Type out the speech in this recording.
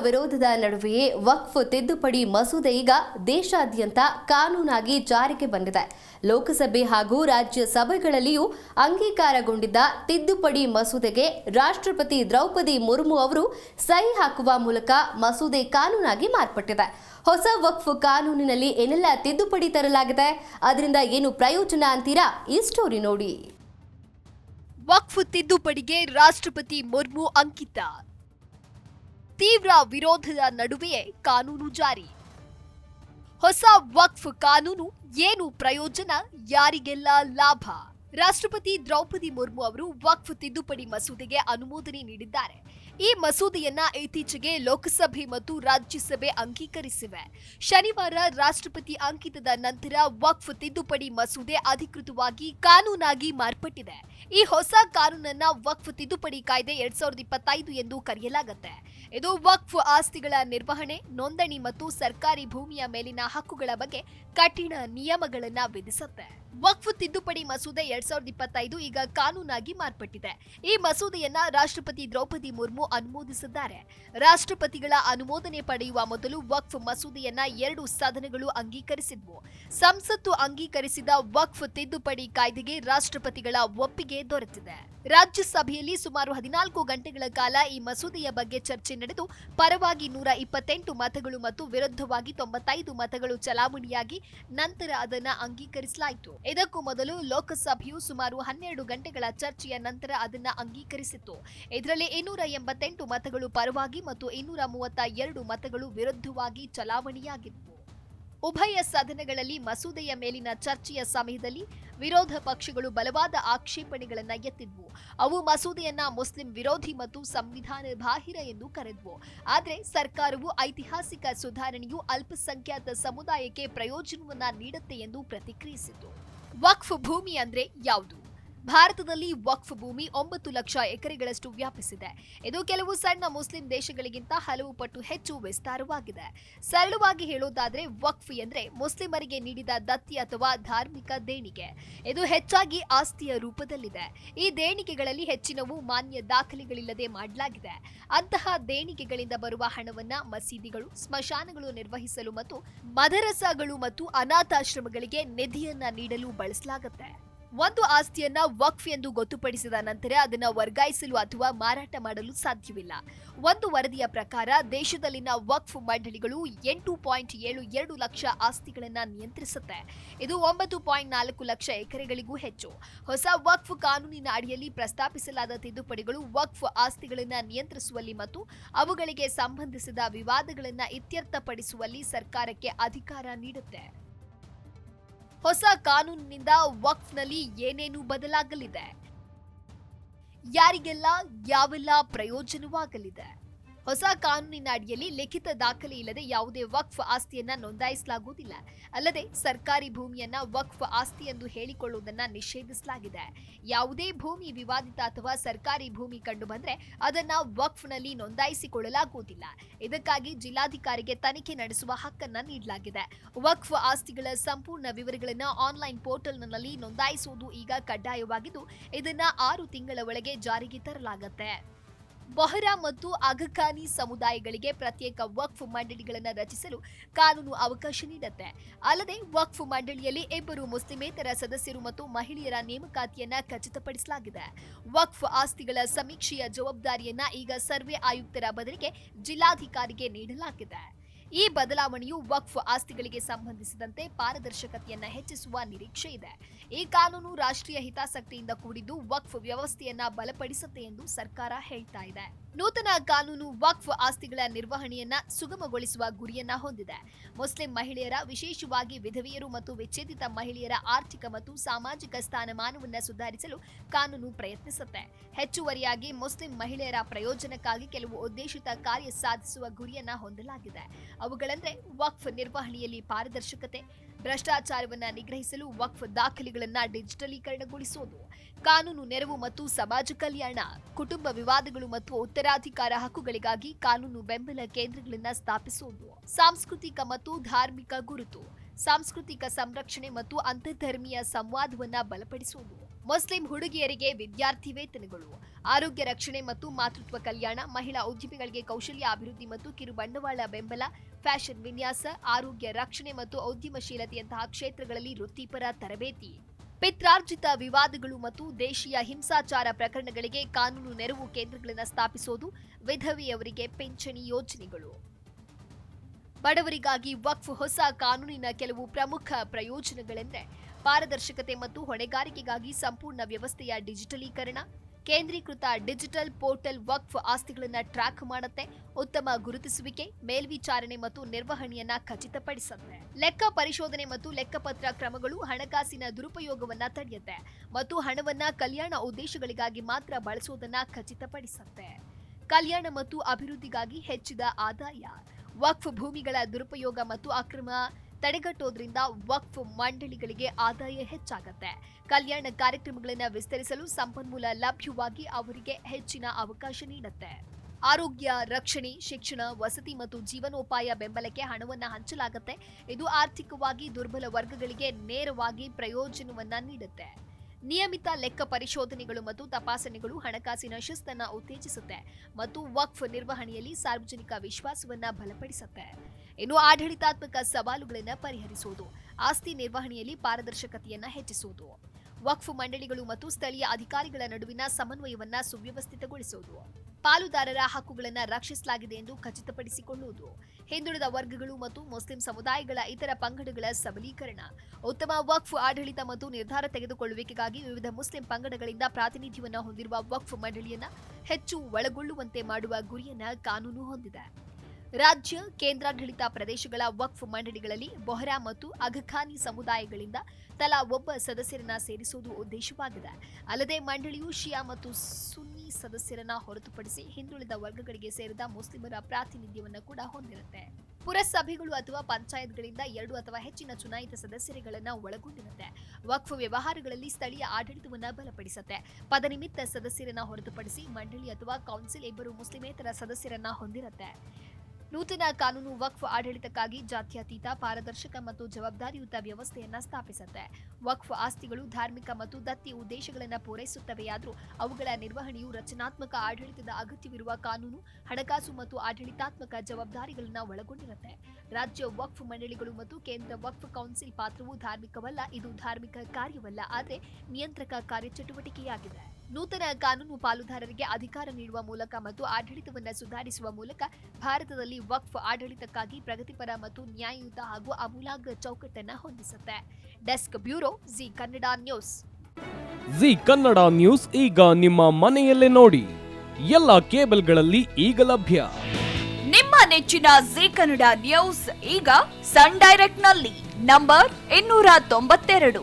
ವಿರೋಧದ ನಡುವೆಯೇ ವಕ್ಫ್ ತಿದ್ದುಪಡಿ ಮಸೂದೆ ಈಗ ದೇಶಾದ್ಯಂತ ಕಾನೂನಾಗಿ ಜಾರಿಗೆ ಬಂದಿದೆ. ಲೋಕಸಭೆ ಹಾಗೂ ರಾಜ್ಯಸಭೆಗಳಲ್ಲಿಯೂ ಅಂಗೀಕಾರಗೊಂಡಿದ್ದ ತಿದ್ದುಪಡಿ ಮಸೂದೆಗೆ ರಾಷ್ಟ್ರಪತಿ ದ್ರೌಪದಿ ಮುರ್ಮು ಅವರು ಸಹಿ ಹಾಕುವ ಮೂಲಕ ಮಸೂದೆ ಕಾನೂನಾಗಿ ಮಾರ್ಪಟ್ಟಿದೆ. ಹೊಸ ವಕ್ಫ್ ಕಾನೂನಿನಲ್ಲಿ ಏನೆಲ್ಲ ತಿದ್ದುಪಡಿ ತರಲಾಗಿದೆ? ಅದರಿಂದ ಏನು ಪ್ರಯೋಜನ ಅಂತೀರಾ? ಈ ಸ್ಟೋರಿ ನೋಡಿ. ವಕ್ಫ್ ತಿದ್ದುಪಡಿಗೆ ರಾಷ್ಟ್ರಪತಿ ಮುರ್ಮು ಅಂಕಿತ. ತೀವ್ರ ವಿರೋಧದ ನಡುವೆಯೇ ಕಾನೂನು ಜಾರಿ. ಹೊಸ ವಕ್ಫ್ ಕಾನೂನು ಏನು ಪ್ರಯೋಜನ? ಯಾರಿಗೆಲ್ಲ ಲಾಭ? ರಾಷ್ಟ್ರಪತಿ ದ್ರೌಪದಿ ಮುರ್ಮು ಅವರು ವಕ್ಫ್ ತಿದ್ದುಪಡಿ ಮಸೂದೆಗೆ ಅನುಮೋದನೆ ನೀಡಿದ್ದಾರೆ. ಈ ಮಸೂದೆಯನ್ನ ಇತ್ತೀಚೆಗೆ ಲೋಕಸಭೆ ಮತ್ತು ರಾಜ್ಯಸಭೆ ಅಂಗೀಕರಿಸಿವೆ. ಶನಿವಾರ ರಾಷ್ಟ್ರಪತಿ ಅಂಕಿತದ ನಂತರ ವಕ್ಫ್ ತಿದ್ದುಪಡಿ ಮಸೂದೆ ಅಧಿಕೃತವಾಗಿ ಕಾನೂನಾಗಿ ಮಾರ್ಪಟ್ಟಿದೆ. ಈ ಹೊಸ ಕಾನೂನನ್ನ ವಕ್ಫ್ ತಿದ್ದುಪಡಿ ಕಾಯ್ದೆ ಎರಡ್ ಸಾವಿರದ ಇಪ್ಪತ್ತೈದು ಎಂದು ಕರೆಯಲಾಗುತ್ತೆ. ಇದು ವಕ್ಫ್ ಆಸ್ತಿಗಳ ನಿರ್ವಹಣೆ, ನೋಂದಣಿ ಮತ್ತು ಸರ್ಕಾರಿ ಭೂಮಿಯ ಮೇಲಿನ ಹಕ್ಕುಗಳ ಬಗ್ಗೆ ಕಠಿಣ ನಿಯಮಗಳನ್ನು ವಿಧಿಸುತ್ತೆ. ವಕ್ಫ್ ತಿದ್ದುಪಡಿ ಮಸೂದೆ ಎರಡ್ ಸಾವಿರದ ಇಪ್ಪತ್ತೈದು ಈಗ ಕಾನೂನಾಗಿ ಮಾರ್ಪಟ್ಟಿದೆ. ಈ ಮಸೂದೆಯನ್ನ ರಾಷ್ಟ್ರಪತಿ ದ್ರೌಪದಿ ಮುರ್ಮು ಅನುಮೋದಿಸಿದ್ದಾರೆ. ರಾಷ್ಟ್ರಪತಿಗಳ ಅನುಮೋದನೆ ಪಡೆಯುವ ಮೊದಲು ವಕ್ಫ್ ಮಸೂದೆಯನ್ನ ಎರಡು ಸದನಗಳು ಅಂಗೀಕರಿಸಿದ್ವು. ಸಂಸತ್ತು ಅಂಗೀಕರಿಸಿದ ವಕ್ಫ್ ತಿದ್ದುಪಡಿ ಕಾಯ್ದೆಗೆ ರಾಷ್ಟ್ರಪತಿಗಳ ಒಪ್ಪಿಗೆ ದೊರೆತಿದೆ. ರಾಜ್ಯಸಭೆಯಲ್ಲಿ ಸುಮಾರು ಹದಿನಾಲ್ಕು ಗಂಟೆಗಳ ಕಾಲ ಈ ಮಸೂದೆಯ ಬಗ್ಗೆ ಚರ್ಚೆ ನಡೆದು ಪರವಾಗಿ ನೂರ ಇಪ್ಪತ್ತೆಂಟು ಮತಗಳು ಮತ್ತು ವಿರುದ್ಧವಾಗಿ ತೊಂಬತ್ತೈದು ಮತಗಳು ಚಲಾವಣೆಯಾಗಿ ನಂತರ ಅದನ್ನ ಅಂಗೀಕರಿಸಲಾಯಿತು. ಇದಕ್ಕೂ ಮೊದಲು ಲೋಕಸಭೆಯು ಸುಮಾರು ಹನ್ನೆರಡು ಗಂಟೆಗಳ ಚರ್ಚೆಯ ನಂತರ ಅದನ್ನು ಅಂಗೀಕರಿಸಿತ್ತು. ಇದರಲ್ಲಿ ಇನ್ನೂರ ಎಂಬತ್ತೆಂಟು ಮತಗಳು ಪರವಾಗಿ ಮತ್ತು ಇನ್ನೂರ ಮೂವತ್ತ ಎರಡು ಮತಗಳು ವಿರುದ್ಧವಾಗಿ ಚಲಾವಣೆಯಾಗಿತ್ತು. ಉಭಯ ಸದನಗಳಲ್ಲಿ ಮಸೂದೆಯ ಮೇಲಿನ ಚರ್ಚೆಯ ಸಮಯದಲ್ಲಿ ವಿರೋಧ ಪಕ್ಷಗಳು ಬಲವಾದ ಆಕ್ಷೇಪಣೆಗಳನ್ನು ಎತ್ತಿದ್ವು. ಅವು ಮಸೂದೆಯನ್ನ ಮುಸ್ಲಿಂ ವಿರೋಧಿ ಮತ್ತು ಸಂವಿಧಾನ ಬಾಹಿರ ಎಂದು ಕರೆದ್ವು. ಆದರೆ ಸರ್ಕಾರವು ಐತಿಹಾಸಿಕ ಸುಧಾರಣೆಯು ಅಲ್ಪಸಂಖ್ಯಾತ ಸಮುದಾಯಕ್ಕೆ ಪ್ರಯೋಜನವನ್ನ ನೀಡುತ್ತೆ ಎಂದು ಪ್ರತಿಕ್ರಿಯಿಸಿತು. ವಕ್ಫ್ ಭೂಮಿ ಅಂದ್ರೆ ಯಾವುದು? ಭಾರತದಲ್ಲಿ ವಕ್ಫ್ ಭೂಮಿ ಒಂಬತ್ತು ಲಕ್ಷ ಎಕರೆಗಳಷ್ಟು ವ್ಯಾಪಿಸಿದೆ. ಇದು ಕೆಲವು ಸಣ್ಣ ಮುಸ್ಲಿಂ ದೇಶಗಳಿಗಿಂತ ಹಲವು ಪಟ್ಟು ಹೆಚ್ಚು ವಿಸ್ತಾರವಾಗಿದೆ. ಸರಳವಾಗಿ ಹೇಳೋದಾದ್ರೆ ವಕ್ಫ್ ಎಂದ್ರೆ ಮುಸ್ಲಿಮರಿಗೆ ನೀಡಿದ ದತ್ತಿ ಅಥವಾ ಧಾರ್ಮಿಕ ದೇಣಿಗೆ. ಇದು ಹೆಚ್ಚಾಗಿ ಆಸ್ತಿಯ ರೂಪದಲ್ಲಿದೆ. ಈ ದೇಣಿಗೆಗಳಲ್ಲಿ ಹೆಚ್ಚಿನವು ಮಾನ್ಯ ದಾಖಲೆಗಳಿಲ್ಲದೆ ಮಾಡಲಾಗಿದೆ. ಅಂತಹ ದೇಣಿಗೆಗಳಿಂದ ಬರುವ ಹಣವನ್ನ ಮಸೀದಿಗಳು, ಸ್ಮಶಾನಗಳು ನಿರ್ವಹಿಸಲು ಮತ್ತು ಮದರಸಾಗಳು ಮತ್ತು ಅನಾಥಾಶ್ರಮಗಳಿಗೆ ನಿಧಿಯನ್ನ ನೀಡಲು ಬಳಸಲಾಗುತ್ತೆ. ಒಂದು ಆಸ್ತಿಯನ್ನ ವಕ್ಫ್ ಎಂದು ಗೊತ್ತುಪಡಿಸಿದ ನಂತರ ಅದನ್ನ ವರ್ಗಾಯಿಸಲು ಅಥವಾ ಮಾರಾಟ ಮಾಡಲು ಸಾಧ್ಯವಿಲ್ಲ. ಒಂದು ವರದಿಯ ಪ್ರಕಾರ ದೇಶದಲ್ಲಿನ ವಕ್ಫ್ ಮಂಡಳಿಗಳು ಎಂಟು ಪಾಯಿಂಟ್ ಏಳು ಎರಡು ಲಕ್ಷ ಆಸ್ತಿಗಳನ್ನ ನಿಯಂತ್ರಿಸುತ್ತೆ. ಇದು ಒಂಬತ್ತು ಪಾಯಿಂಟ್ ನಾಲ್ಕು ಲಕ್ಷ ಎಕರೆಗಳಿಗೂ ಹೆಚ್ಚು. ಹೊಸ ವಕ್ಫ್ ಕಾನೂನಿನ ಅಡಿಯಲ್ಲಿ ಪ್ರಸ್ತಾಪಿಸಲಾದ ತಿದ್ದುಪಡಿಗಳು ವಕ್ಫ್ ಆಸ್ತಿಗಳನ್ನ ನಿಯಂತ್ರಿಸುವಲ್ಲಿ ಮತ್ತು ಅವುಗಳಿಗೆ ಸಂಬಂಧಿಸಿದ ವಿವಾದಗಳನ್ನ ಇತ್ಯರ್ಥಪಡಿಸುವಲ್ಲಿ ಸರ್ಕಾರಕ್ಕೆ ಅಧಿಕಾರ ನೀಡುತ್ತೆ. ಹೊಸ ಕಾನೂನಿನಿಂದ ವಕ್ಫ್ನಲ್ಲಿ ಏನೇನು ಬದಲಾಗಲಿದೆ? ಯಾರಿಗೆಲ್ಲ ಯಾವೆಲ್ಲ ಪ್ರಯೋಜನವಾಗಲಿದೆ? ಹೊಸ ಕಾನೂನಿನ ಅಡಿಯಲ್ಲಿ ಲಿಖಿತ ದಾಖಲೆ ಇಲ್ಲದೆ ಯಾವುದೇ ವಕ್ಫ್ ಆಸ್ತಿಯನ್ನ ನೋಂದಾಯಿಸಲಾಗುವುದಿಲ್ಲ. ಅಲ್ಲದೆ ಸರ್ಕಾರಿ ಭೂಮಿಯನ್ನ ವಕ್ಫ್ ಆಸ್ತಿ ಎಂದು ಹೇಳಿಕೊಳ್ಳುವುದನ್ನ ನಿಷೇಧಿಸಲಾಗಿದೆ. ಯಾವುದೇ ಭೂಮಿ ವಿವಾದಿತ ಅಥವಾ ಸರ್ಕಾರಿ ಭೂಮಿ ಕಂಡು ಬಂದರೆ ಅದನ್ನ ವಕ್ಫ್ನಲ್ಲಿ ನೋಂದಾಯಿಸಿಕೊಳ್ಳಲಾಗುವುದಿಲ್ಲ. ಇದಕ್ಕಾಗಿ ಜಿಲ್ಲಾಧಿಕಾರಿಗೆ ತನಿಖೆ ನಡೆಸುವ ಹಕ್ಕನ್ನ ನೀಡಲಾಗಿದೆ. ವಕ್ಫ್ ಆಸ್ತಿಗಳ ಸಂಪೂರ್ಣ ವಿವರಗಳನ್ನು ಆನ್ಲೈನ್ ಪೋರ್ಟಲ್ನಲ್ಲಿ ನೋಂದಾಯಿಸುವುದು ಈಗ ಕಡ್ಡಾಯವಾಗಿದ್ದು, ಇದನ್ನ ಆರು ತಿಂಗಳ ಒಳಗೆ ಜಾರಿಗೆ ತರಲಾಗುತ್ತೆ. ಬೊಹರಾ ಮತ್ತು ಅಘಖಾನಿ ಸಮುದಾಯಗಳಿಗೆ ಪ್ರತ್ಯೇಕ ವಕ್ಫ್ ಮಂಡಳಿಗಳನ್ನು ರಚಿಸಲು ಕಾನೂನು ಅವಕಾಶ ನೀಡುತ್ತೆ. ಅಲ್ಲದೆ ವಕ್ಫ್ ಮಂಡಳಿಯಲ್ಲಿ ಇಬ್ಬರು ಮುಸ್ಲಿಮೇತರ ಸದಸ್ಯರು ಮತ್ತು ಮಹಿಳೆಯರ ನೇಮಕಾತಿಯನ್ನ ಖಚಿತಪಡಿಸಲಾಗಿದೆ. ವಕ್ಫ್ ಆಸ್ತಿಗಳ ಸಮೀಕ್ಷೆಯ ಜವಾಬ್ದಾರಿಯನ್ನ ಈಗ ಸರ್ವೆ ಆಯುಕ್ತರ ಬದಲಿಗೆ ಜಿಲ್ಲಾಧಿಕಾರಿಗೆ ನೀಡಲಾಗಿದೆ. ಈ ಬದಲಾವಣೆಯು ವಕ್ಫ್ ಆಸ್ತಿಗಳಿಗೆ ಸಂಬಂಧಿಸಿದಂತೆ ಪಾರದರ್ಶಕತೆಯನ್ನು ಹೆಚ್ಚಿಸುವ ನಿರೀಕ್ಷೆ ಇದೆ. ಈ ಕಾನೂನು ರಾಷ್ಟ್ರೀಯ ಹಿತಾಸಕ್ತಿಯಿಂದ ಕೂಡಿದ್ದು ವಕ್ಫ್ ವ್ಯವಸ್ಥೆಯನ್ನ ಬಲಪಡಿಸುತ್ತೆ ಎಂದು ಸರ್ಕಾರ ಹೇಳ್ತಾ ಇದೆ. ನೂತನ ಕಾನೂನು ವಕ್ಫ್ ಆಸ್ತಿಗಳ ನಿರ್ವಹಣೆಯನ್ನ ಸುಗಮಗೊಳಿಸುವ ಗುರಿಯನ್ನ ಹೊಂದಿದೆ. ಮುಸ್ಲಿಂ ಮಹಿಳೆಯರ, ವಿಶೇಷವಾಗಿ ವಿಧವೆಯರು ಮತ್ತು ವಿಚ್ಛೇದಿತ ಮಹಿಳೆಯರ ಆರ್ಥಿಕ ಮತ್ತು ಸಾಮಾಜಿಕ ಸ್ಥಾನಮಾನವನ್ನ ಸುಧಾರಿಸಲು ಕಾನೂನು ಪ್ರಯತ್ನಿಸುತ್ತೆ. ಹೆಚ್ಚುವರಿಯಾಗಿ ಮುಸ್ಲಿಂ ಮಹಿಳೆಯರ ಪ್ರಯೋಜನಕ್ಕಾಗಿ ಕೆಲವು ಉದ್ದೇಶಿತ ಕಾರ್ಯ ಸಾಧಿಸುವ ಗುರಿಯನ್ನ ಹೊಂದಲಾಗಿದೆ. ಅವುಗಳಂದ್ರೆ ವಕ್ಫ್ ನಿರ್ವಹಣೆಯಲ್ಲಿ ಪಾರದರ್ಶಕತೆ ಭ್ರಷ್ಟಾಚಾರವನ್ನ ನಿಗ್ರಹಿಸಲು ವಕ್ಫ್ ದಾಖಲೆಗಳನ್ನು ಡಿಜಿಟಲೀಕರಣಗೊಳಿಸುವುದು ಕಾನೂನು ನೆರವು ಮತ್ತು ಸಮಾಜ ಕಲ್ಯಾಣ, ಕುಟುಂಬ ವಿವಾದಗಳು ಮತ್ತು ಉತ್ತರಾಧಿಕಾರ ಹಕ್ಕುಗಳಿಗಾಗಿ ಕಾನೂನು ಬೆಂಬಲ ಕೇಂದ್ರಗಳನ್ನು ಸ್ಥಾಪಿಸುವುದು ಸಾಂಸ್ಕೃತಿಕ ಮತ್ತು ಧಾರ್ಮಿಕ ಗುರುತು, ಸಾಂಸ್ಕೃತಿಕ ಸಂರಕ್ಷಣೆ ಮತ್ತು ಅಂತರ್ಧರ್ಮೀಯ ಸಂವಾದವನ್ನು ಬಲಪಡಿಸುವುದು ಮುಸ್ಲಿಂ ಹುಡುಗಿಯರಿಗೆ ವಿದ್ಯಾರ್ಥಿ ವೇತನಗಳು, ಆರೋಗ್ಯ ರಕ್ಷಣೆ ಮತ್ತು ಮಾತೃತ್ವ ಕಲ್ಯಾಣ, ಮಹಿಳಾ ಉದ್ಯಮಿಗಳಿಗೆ ಕೌಶಲ್ಯ ಅಭಿವೃದ್ಧಿ ಮತ್ತು ಕಿರುಬಂಡವಾಳ ಬೆಂಬಲ ಫ್ಯಾಷನ್, ವಿನ್ಯಾಸ, ಆರೋಗ್ಯ, ರಕ್ಷಣೆ ಮತ್ತು ಉದ್ಯಮಶೀಲತೆಯಂತಹ ಕ್ಷೇತ್ರಗಳಲ್ಲಿ ವೃತ್ತಿಪರ ತರಬೇತಿ. ಪಿತ್ರಾರ್ಜಿತ ವಿವಾದಗಳು ಮತ್ತು ದೇಶೀಯ ಹಿಂಸಾಚಾರ ಪ್ರಕರಣಗಳಿಗೆ ಕಾನೂನು ನೆರವು ಕೇಂದ್ರಗಳನ್ನು ಸ್ಥಾಪಿಸೋದು ವಿಧವೆಯವರಿಗೆ ಪಿಂಚಣಿ ಯೋಜನೆಗಳು. ಬಡವರಿಗಾಗಿ ವಕ್ಫ್ ಹೊಸ ಕಾನೂನಿನ ಕೆಲವು ಪ್ರಮುಖ ಪ್ರಯೋಜನಗಳೆಂದರೆ ಪಾರದರ್ಶಕತೆ ಮತ್ತು ಹೊಣೆಗಾರಿಕೆಗಾಗಿ ಸಂಪೂರ್ಣ ವ್ಯವಸ್ಥೆಯ ಡಿಜಿಟಲೀಕರಣ ಕೇಂದ್ರೀಕೃತ ಡಿಜಿಟಲ್ ಪೋರ್ಟಲ್ ವಕ್ಫ್ ಆಸ್ತಿಗಳನ್ನು ಟ್ರ್ಯಾಕ್ ಮಾಡುತ್ತೆ, ಉತ್ತಮ ಗುರುತಿಸುವಿಕೆ, ಮೇಲ್ವಿಚಾರಣೆ ಮತ್ತು ನಿರ್ವಹಣೆಯನ್ನ ಖಚಿತಪಡಿಸುತ್ತೆ. ಲೆಕ್ಕ ಪರಿಶೋಧನೆ ಮತ್ತು ಲೆಕ್ಕಪತ್ರ ಕ್ರಮಗಳು ಹಣಕಾಸಿನ ದುರುಪಯೋಗವನ್ನ ತಡೆಯುತ್ತೆ ಮತ್ತು ಹಣವನ್ನ ಕಲ್ಯಾಣ ಉದ್ದೇಶಗಳಿಗಾಗಿ ಮಾತ್ರ ಬಳಸುವುದನ್ನ ಖಚಿತಪಡಿಸುತ್ತೆ. ಕಲ್ಯಾಣ ಮತ್ತು ಅಭಿವೃದ್ಧಿಗಾಗಿ ಹೆಚ್ಚಿದ ಆದಾಯ, ವಕ್ಫ್ ಭೂಮಿಗಳ ದುರುಪಯೋಗ ಮತ್ತು ಅಕ್ರಮ ತಡೆಗಟ್ಟೋದ್ರಿಂದ ವಕ್ಫ್ ಮಂಡಳಿಗಳಿಗೆ ಆದಾಯ ಹೆಚ್ಚಾಗತ್ತೆ. ಕಲ್ಯಾಣ ಕಾರ್ಯಕ್ರಮಗಳನ್ನು ವಿಸ್ತರಿಸಲು ಸಂಪನ್ಮೂಲ ಲಭ್ಯವಾಗಿ ಅವರಿಗೆ ಹೆಚ್ಚಿನ ಅವಕಾಶ ನೀಡುತ್ತೆ. ಆರೋಗ್ಯ, ರಕ್ಷಣೆ, ಶಿಕ್ಷಣ, ವಸತಿ ಮತ್ತು ಜೀವನೋಪಾಯ ಬೆಂಬಲಕ್ಕೆ ಹಣವನ್ನು ಹಂಚಲಾಗುತ್ತೆ. ಇದು ಆರ್ಥಿಕವಾಗಿ ದುರ್ಬಲ ವರ್ಗಗಳಿಗೆ ನೇರವಾಗಿ ಪ್ರಯೋಜನವನ್ನ ನೀಡುತ್ತೆ. ನಿಯಮಿತ ಲೆಕ್ಕ ಪರಿಶೋಧನೆಗಳು ಮತ್ತು ತಪಾಸಣೆಗಳು ಹಣಕಾಸಿನ ಶಿಸ್ತನ್ನು ಉತ್ತೇಜಿಸುತ್ತೆ ಮತ್ತು ವಕ್ಫ್ ನಿರ್ವಹಣೆಯಲ್ಲಿ ಸಾರ್ವಜನಿಕ ವಿಶ್ವಾಸವನ್ನ ಬಲಪಡಿಸುತ್ತೆ. ಇನ್ನು ಆಡಳಿತಾತ್ಮಕ ಸವಾಲುಗಳನ್ನು ಪರಿಹರಿಸುವುದು, ಆಸ್ತಿ ನಿರ್ವಹಣೆಯಲ್ಲಿ ಪಾರದರ್ಶಕತೆಯನ್ನು ಹೆಚ್ಚಿಸುವುದು, ವಕ್ಫ್ ಮಂಡಳಿಗಳು ಮತ್ತು ಸ್ಥಳೀಯ ಅಧಿಕಾರಿಗಳ ನಡುವಿನ ಸಮನ್ವಯವನ್ನ ಸುವ್ಯವಸ್ಥಿತಗೊಳಿಸುವುದು. ಪಾಲುದಾರರ ಹಕ್ಕುಗಳನ್ನು ರಕ್ಷಿಸಲಾಗಿದೆ ಎಂದು ಖಚಿತಪಡಿಸಿಕೊಳ್ಳುವುದು. ಹಿಂದುಳಿದ ವರ್ಗಗಳು ಮತ್ತು ಮುಸ್ಲಿಂ ಸಮುದಾಯಗಳ ಇತರ ಪಂಗಡಗಳ ಸಬಲೀಕರಣ. ಉತ್ತಮ ವಕ್ಫ್ ಆಡಳಿತ ಮತ್ತು ನಿರ್ಧಾರ ತೆಗೆದುಕೊಳ್ಳುವಿಕೆಗಾಗಿ ವಿವಿಧ ಮುಸ್ಲಿಂ ಪಂಗಡಗಳಿಂದ ಪ್ರಾತಿನಿಧ್ಯವನ್ನು ಹೊಂದಿರುವ ವಕ್ಫ್ ಮಂಡಳಿಯನ್ನು ಹೆಚ್ಚು ಒಳಗೊಳ್ಳುವಂತೆ ಮಾಡುವ ಗುರಿಯನ್ನ ಕಾನೂನು ಹೊಂದಿದೆ. ರಾಜ್ಯ, ಕೇಂದ್ರಾಡಳಿತ ಪ್ರದೇಶಗಳ ವಕ್ಫ್ ಮಂಡಳಿಗಳಲ್ಲಿ ಬೊಹರಾ ಮತ್ತು ಅಘಖಾನಿ ಸಮುದಾಯಗಳಿಂದ ತಲಾ ಒಬ್ಬ ಸದಸ್ಯರನ್ನ ಸೇರಿಸುವುದು ಉದ್ದೇಶವಾಗಿದೆ. ಅಲ್ಲದೆ ಮಂಡಳಿಯು ಶಿಯಾ ಮತ್ತು ಸುನ್ನಿ ಸದಸ್ಯರನ್ನ ಹೊರತುಪಡಿಸಿ ಹಿಂದುಳಿದ ವರ್ಗಗಳಿಗೆ ಸೇರಿದ ಮುಸ್ಲಿಮರ ಪ್ರಾತಿನಿಧ್ಯವನ್ನು ಕೂಡ ಹೊಂದಿರುತ್ತೆ. ಪುರಸಭೆಗಳು ಅಥವಾ ಪಂಚಾಯತ್ಗಳಿಂದ ಎರಡು ಅಥವಾ ಹೆಚ್ಚಿನ ಚುನಾಯಿತ ಸದಸ್ಯರುಗಳನ್ನ ಒಳಗೊಂಡಿರುತ್ತೆ. ವಕ್ಫ್ ವ್ಯವಹಾರಗಳಲ್ಲಿ ಸ್ಥಳೀಯ ಆಡಳಿತವನ್ನ ಬಲಪಡಿಸುತ್ತೆ. ಪದನಿಮಿತ್ತ ಸದಸ್ಯರನ್ನ ಹೊರತುಪಡಿಸಿ ಮಂಡಳಿ ಅಥವಾ ಕೌನ್ಸಿಲ್ ಇಬ್ಬರು ಮುಸ್ಲಿಮೇತರ ಸದಸ್ಯರನ್ನ ಹೊಂದಿರುತ್ತೆ. ನೂತನ ಕಾನೂನು ವಕ್ಫ್ ಆಡಳಿತಕ್ಕಾಗಿ ಜಾತ್ಯತೀತ, ಪಾರದರ್ಶಕ ಮತ್ತು ಜವಾಬ್ದಾರಿಯುತ ವ್ಯವಸ್ಥೆಯನ್ನು ಸ್ಥಾಪಿಸುತ್ತೆ. ವಕ್ಫ್ ಆಸ್ತಿಗಳು ಧಾರ್ಮಿಕ ಮತ್ತು ದತ್ತಿ ಉದ್ದೇಶಗಳನ್ನು ಪೂರೈಸುತ್ತವೆಯಾದರೂ ಅವುಗಳ ನಿರ್ವಹಣೆಯು ರಚನಾತ್ಮಕ ಆಡಳಿತದ ಅಗತ್ಯವಿರುವ ಕಾನೂನು, ಹಣಕಾಸು ಮತ್ತು ಆಡಳಿತಾತ್ಮಕ ಜವಾಬ್ದಾರಿಗಳನ್ನು ಒಳಗೊಂಡಿರುತ್ತೆ. ರಾಜ್ಯ ವಕ್ಫ್ ಮಂಡಳಿಗಳು ಮತ್ತು ಕೇಂದ್ರ ವಕ್ಫ್ ಕೌನ್ಸಿಲ್ ಪಾತ್ರವು ಧಾರ್ಮಿಕವಲ್ಲ, ಇದು ಧಾರ್ಮಿಕ ಕಾರ್ಯವಲ್ಲ, ಆದರೆ ನಿಯಂತ್ರಕ ಕಾರ್ಯಚಟುವಟಿಕೆಯಾಗಿದೆ. ನೂತನ ಕಾನೂನು ಪಾಲುದಾರರಿಗೆ ಅಧಿಕಾರ ನೀಡುವ ಮೂಲಕ ಮತ್ತು ಆಡಳಿತವನ್ನು ಸುಧಾರಿಸುವ ಮೂಲಕ ಭಾರತದಲ್ಲಿ ವಕ್ಫ್ ಆಡಳಿತಕ್ಕಾಗಿ ಪ್ರಗತಿಪರ ಮತ್ತು ನ್ಯಾಯಯುತ ಹಾಗೂ ಅಮೂಲಾಗ್ರ ಚೌಕಟ್ಟನ್ನು ಹೊಂದಿಸುತ್ತೆ. Desk bureau Zee Kannada news. Zee Kannada news ಈಗ ನಿಮ್ಮ ಮನೆಯಲ್ಲೇ ನೋಡಿ. ಎಲ್ಲ ಕೇಬಲ್ಗಳಲ್ಲಿ ಈಗ ಲಭ್ಯ. ನಿಮ್ಮ ನೆಚ್ಚಿನ ಜಿ ಕನ್ನಡ ನ್ಯೂಸ್ ಈಗ ಸನ್ ಡೈರೆಕ್ಟ್ನಲ್ಲಿ ನಂಬರ್ ಇನ್ನೂರ ತೊಂಬತ್ತೆರಡು.